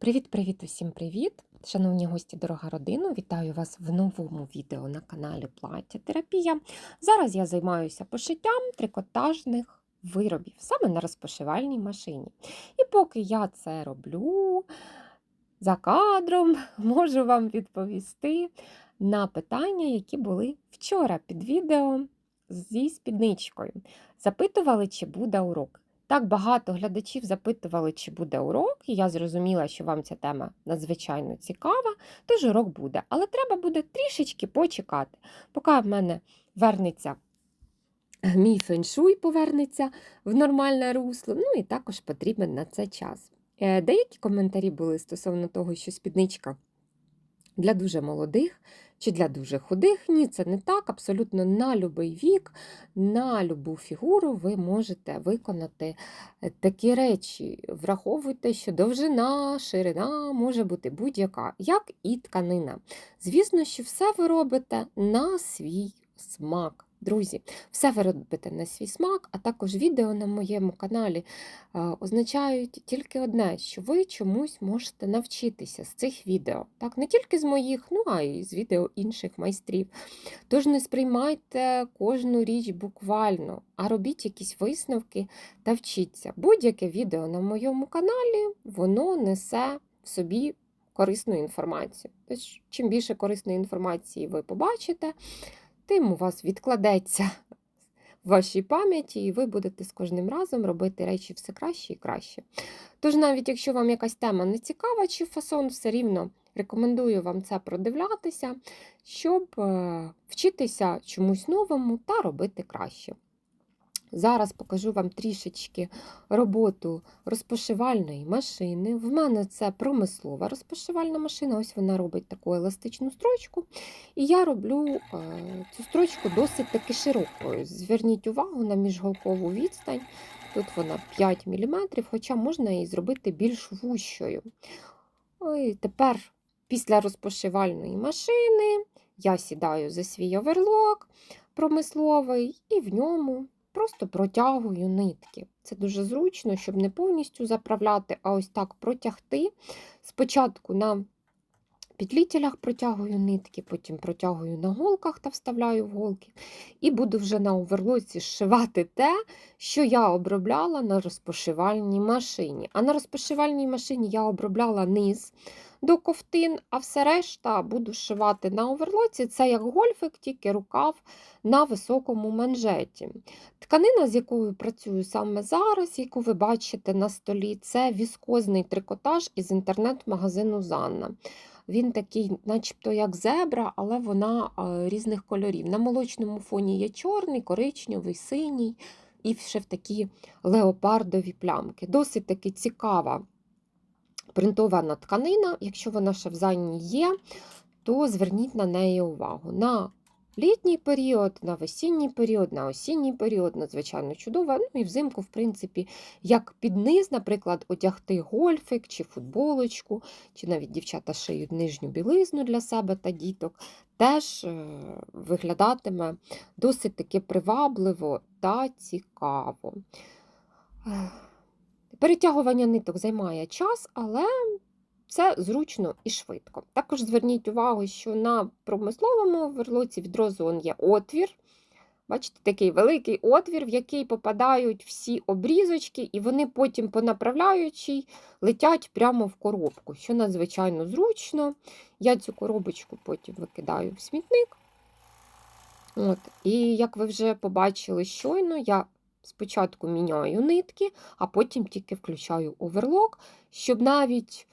Привіт-привіт, усім привіт! Шановні гості, дорога родина, вітаю вас в новому відео на каналі Плаття Терапія. Зараз я займаюся пошиттям трикотажних виробів саме на розпошивальній машині. І поки я це роблю за кадром, можу вам відповісти на питання, які були вчора під відео зі спідничкою. Запитували, чи буде урок. Так багато глядачів запитували, чи буде урок, і я зрозуміла, що вам ця тема надзвичайно цікава, тож урок буде. Але треба буде трішечки почекати, поки в мене вернеться мій феншуй, повернеться в нормальне русло. Ну і також потрібен на це час. Е, Деякі коментарі були стосовно того, що спідничка для дуже молодих чи для дуже худих. Ні, це не так. Абсолютно на будь-який вік, на любу фігуру ви можете виконати е, такі речі. Враховуйте, що довжина, ширина може бути будь-яка, як і тканина. Звісно, що все ви робите на свій смак. Друзі, все ви робите на свій смак, а також відео на моєму каналі е, означають тільки одне, що ви чомусь можете навчитися з цих відео. Так, не тільки з моїх, ну а й з відео інших майстрів. Тож не сприймайте кожну річ буквально, а робіть якісь висновки та вчіться. Будь-яке відео на моєму каналі, воно несе в собі корисну інформацію. Тож, чим більше корисної інформації ви побачите, тим у вас відкладеться в вашій пам'яті, і ви будете з кожним разом робити речі все краще і краще. Тож, навіть якщо вам якась тема не цікава, чи фасон, все рівно рекомендую вам це продивлятися, щоб е, вчитися чомусь новому та робити краще. Зараз покажу вам трішечки роботу розпошивальної машини. В мене це промислова розпошивальна машина, ось вона робить таку еластичну строчку. І я роблю е, цю строчку досить таки широкою. Зверніть увагу на міжголкову відстань. Тут вона 5 мм, хоча можна її зробити більш вущою. Ой, Тепер, після розпошивальної машини, я сідаю за свій оверлок промисловий і в ньому. Просто протягую нитки. Це дуже зручно, щоб не повністю заправляти, а ось так протягти. Спочатку на підлітелях протягую нитки, потім протягую на голках та вставляю в голки. І буду вже на оверлоці зшивати те, що я обробляла на розпошивальній машині. А на розпошивальній машині я обробляла низ до ковтин, а все решта буду шивати на оверлоці. Це як гольфик, тільки рукав на високому манжеті. Тканина, з якою працюю саме зараз, яку ви бачите на столі, це віскозний трикотаж із інтернет-магазину Занна. Він такий, начебто, як зебра, але вона різних кольорів. На молочному фоні є чорний, коричневий, синій і ще в такі леопардові плямки. Досить таки цікава принтована тканина, якщо вона ще в зайні є, то зверніть на неї увагу. На літній період, на весінній період, на осінній період, надзвичайно чудова. Ну і взимку, в принципі, як під низ, наприклад, одягти гольфик чи футболочку, чи навіть дівчата шиють нижню білизну для себе та діток, теж е, виглядатиме досить таки привабливо та цікаво. Перетягування ниток займає час, але це зручно і швидко. Також зверніть увагу, що на промисловому верлоці відразу є отвір. Бачите, такий великий отвір, в який попадають всі обрізочки, і вони потім, по направляючій, летять прямо в коробку, що надзвичайно зручно. Я цю коробочку потім викидаю в смітник. От. І як ви вже побачили щойно, я Спочатку міняю нитки, а потім тільки включаю оверлок, щоб навіть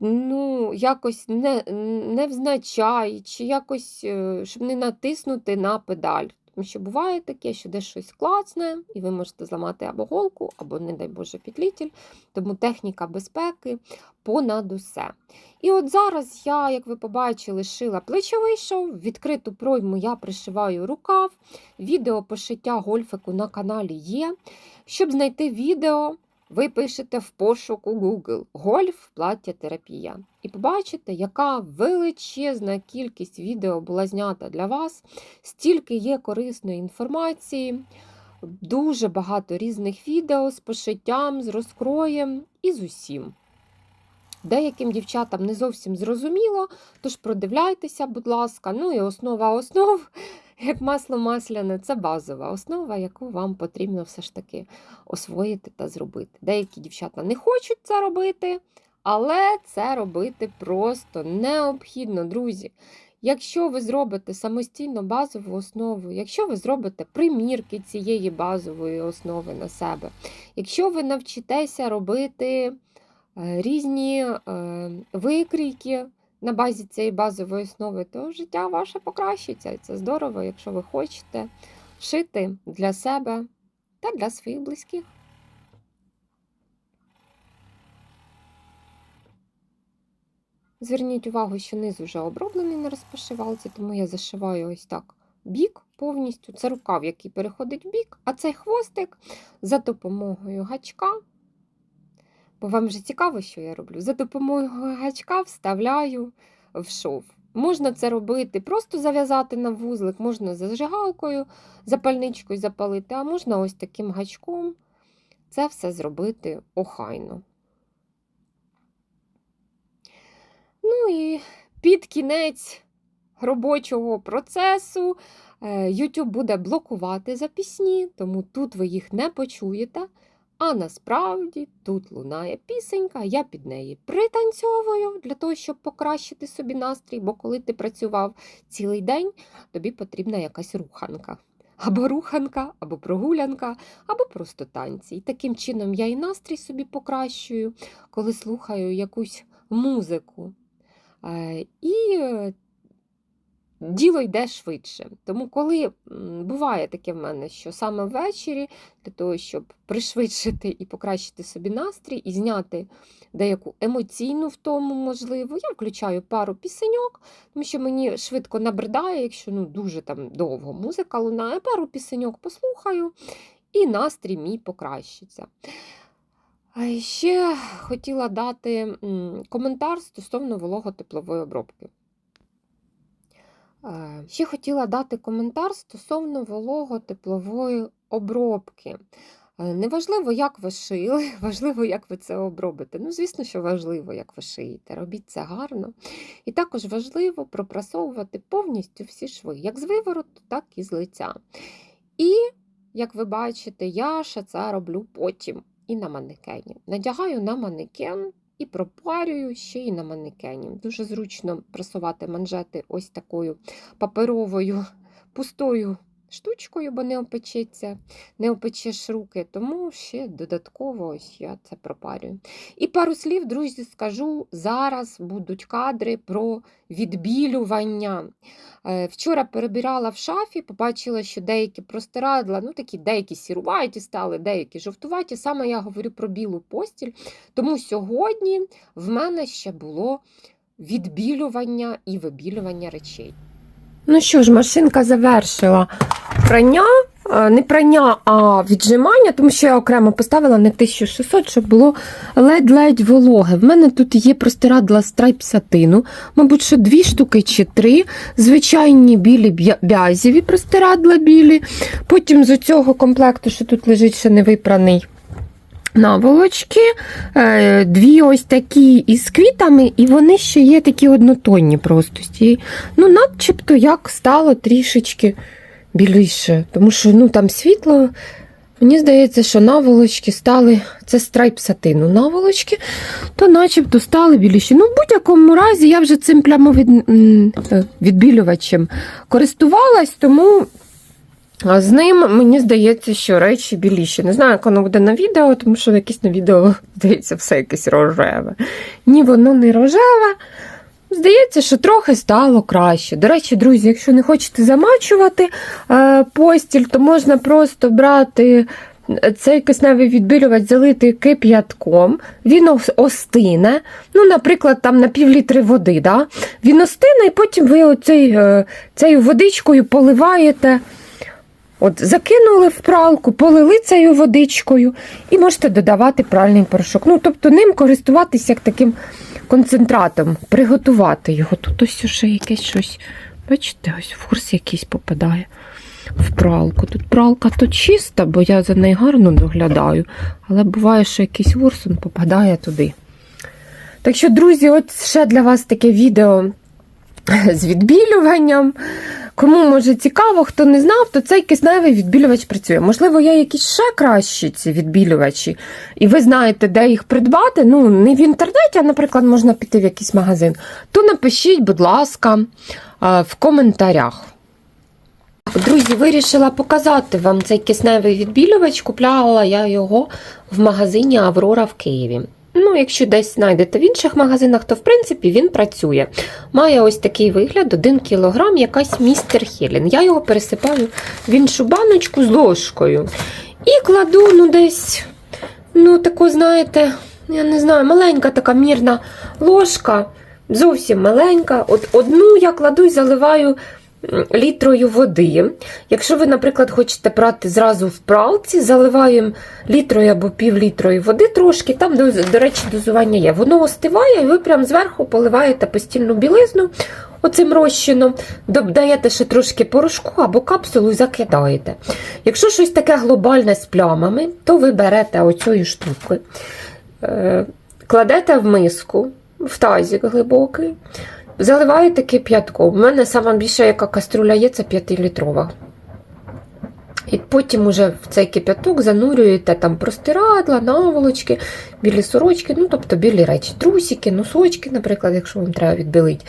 ну, якось не не чи якось, е, щоб не натиснути на педаль. Тому що буває таке, що десь щось клацне, і ви можете зламати або голку, або, не дай Боже, підлітель. Тому техніка безпеки понад усе. І от зараз я, як ви побачили, шила плечовий шов, відкриту пройму я пришиваю рукав. Відео пошиття гольфику на каналі є. Щоб знайти відео, ви пишете в пошуку Google гольф плаття терапія. І побачите, яка величезна кількість відео була знята для вас, стільки є корисної інформації, дуже багато різних відео з пошиттям, з розкроєм і з усім. Деяким дівчатам не зовсім зрозуміло, тож продивляйтеся, будь ласка. Ну і основа основ, як масло масляне, це базова основа, яку вам потрібно все ж таки освоїти та зробити. Деякі дівчата не хочуть це робити, але це робити просто необхідно, друзі. Якщо ви зробите самостійно базову основу, якщо ви зробите примірки цієї базової основи на себе, якщо ви навчитеся робити е, різні е, викрійки на базі цієї базової основи, то життя ваше покращиться. І це здорово, якщо ви хочете шити для себе та для своїх близьких. Зверніть увагу, що низ вже оброблений на розпашивалці, тому я зашиваю ось так бік повністю. Це рукав, який переходить в бік, а цей хвостик за допомогою гачка. Бо вам вже цікаво, що я роблю. За допомогою гачка вставляю в шов. Можна це робити, просто зав'язати на вузлик, можна зажигалкою, запальничкою запалити, а можна ось таким гачком це все зробити охайно. Ну і під кінець робочого процесу е, YouTube буде блокувати запісні, тому тут ви їх не почуєте. А насправді тут лунає пісенька, я під неї пританцьовую для того, щоб покращити собі настрій, бо коли ти працював цілий день, тобі потрібна якась руханка. Або руханка, або прогулянка, або просто танці. І таким чином я і настрій собі покращую, коли слухаю якусь музику. Е, І е, діло йде швидше. Тому, коли буває таке в мене, що саме ввечері, для того, щоб пришвидшити і покращити собі настрій, і зняти деяку емоційну втому, можливо, я включаю пару пісеньок, тому що мені швидко набридає, якщо ну, дуже там довго музика лунає, пару пісеньок послухаю, і настрій мій покращиться. Ще хотіла дати коментар стосовно вологотеплової обробки. Ще хотіла дати коментар стосовно вологотеплової обробки. Е, Неважливо, як ви шили, важливо, як ви це обробите. Ну, звісно, що важливо, як ви шиєте. Робіть це гарно. І також важливо пропрасовувати повністю всі шви, як з вивороту, так і з лиця. І, як ви бачите, я ще це роблю потім і на манекені. Надягаю на манекен і пропарюю ще й на манекені. Дуже зручно прасувати манжети ось такою паперовою пустою штучкою, бо не опечеться, не опечеш руки, тому ще додатково ось я це пропарюю. І пару слів, друзі, скажу. Зараз будуть кадри про відбілювання. Е, Вчора перебирала в шафі, побачила, що деякі простирадла, ну такі деякі сіруваті стали, деякі жовтуваті. Саме я говорю про білу постіль. Тому сьогодні в мене ще було відбілювання і вибілювання речей. Ну що ж, машинка завершила прання, е, не прання, а віджимання, тому що я окремо поставила на 1600, щоб було ледь-ледь вологе. В мене тут є простирадла страйп сатину, мабуть, що дві штуки чи три. Звичайні білі б'я- бязіві простирадла білі. Потім з цього комплекту, що тут лежить ще не випраний. Наволочки, е, дві ось такі із квітами, і вони ще є такі однотонні просто. Ну, начебто як стало трішечки біліше, тому що ну, там світло. Мені здається, що наволочки стали, це страйп сатину наволочки, то начебто стали біліші. Ну, в будь-якому разі я вже цим плямовід... е, відбілювачем користувалась, тому з ним мені здається, що речі біліші. Не знаю, як воно буде на відео, тому що якесь на відео здається все якесь рожеве. Ні, воно не рожеве. Здається, що трохи стало краще. До речі, друзі, якщо не хочете замачувати е, постіль, то можна просто брати цей кисневий відбілювач, залити кип'ятком, він остине. Ну, наприклад, там на пів літри води. Да? Він остине, і потім ви оцей, е, цією водичкою поливаєте. От закинули в пралку, полили цією водичкою і можете додавати пральний порошок. Ну, тобто ним користуватися як таким концентратом, приготувати його. Тут ось уже якесь щось, бачите, ось фурс якийсь попадає в пралку. Тут пралка то чиста, бо я за нею гарно доглядаю, але буває, що якийсь вурсун попадає туди. Так що, друзі, от ще для вас таке відео з відбілюванням. Кому може цікаво, хто не знав, то цей кисневий відбілювач працює. Можливо, є якісь ще кращі ці відбілювачі, і ви знаєте, де їх придбати. Ну, не в інтернеті, а, наприклад, можна піти в якийсь магазин. То напишіть, будь ласка, в коментарях. Друзі, вирішила показати вам цей кисневий відбілювач. Купляла я його в магазині Аврора в Києві. Ну, якщо десь знайдете в інших магазинах, то в принципі він працює. Має ось такий вигляд: 1 кг, якась містер Хелін. Я його пересипаю в іншу баночку з ложкою. І кладу, ну, десь, ну, таку, знаєте, я не знаю, маленька така мірна ложка, зовсім маленька. От одну я кладу і заливаю літрою води. Якщо ви, наприклад, хочете брати зразу в пралці, заливаємо літрою або півлітрою води трошки, там, до, до речі, дозування є. Воно остиває, і ви прямо зверху поливаєте постільну білизну оцим розчином, додаєте ще трошки порошку або капсулу і закидаєте. Якщо щось таке глобальне з плямами, то ви берете оцю штуку, е, кладете в миску, в тазик глибокий, заливаєте кип'ятком. У мене сама більша, яка каструля є, це 5-літрова. І потім уже в цей кип'яток занурюєте там простирадла, наволочки, білі сорочки, ну тобто білі речі, трусики, носочки, наприклад, якщо вам треба відбилити,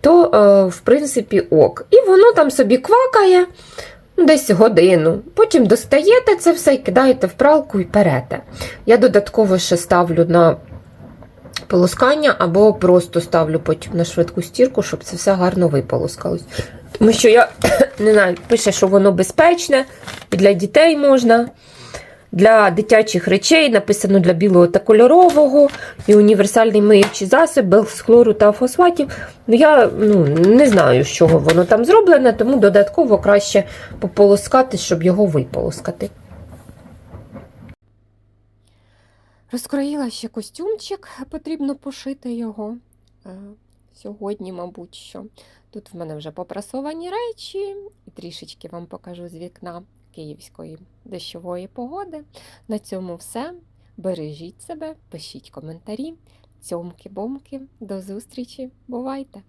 то, е, в принципі, ок. І воно там собі квакає десь годину. Потім достаєте це все і кидаєте в пралку і перете. Я додатково ще ставлю на полоскання або просто ставлю потім на швидку стірку, щоб це все гарно виполоскалось. Тому що я не знаю, пише, що воно безпечне, для дітей можна. Для дитячих речей написано для білого та кольорового, і універсальний миючий засіб без хлору та фосфатів. Ну, я ну, не знаю, з чого воно там зроблене, тому додатково краще пополоскати, щоб його виполоскати. Розкроїла ще костюмчик, потрібно пошити його. Е, Сьогодні, мабуть, що. Тут в мене вже попрасовані речі, і трішечки вам покажу з вікна київської дощової погоди. На цьому все. Бережіть себе, пишіть коментарі. Цьомки-бомки. До зустрічі. Бувайте!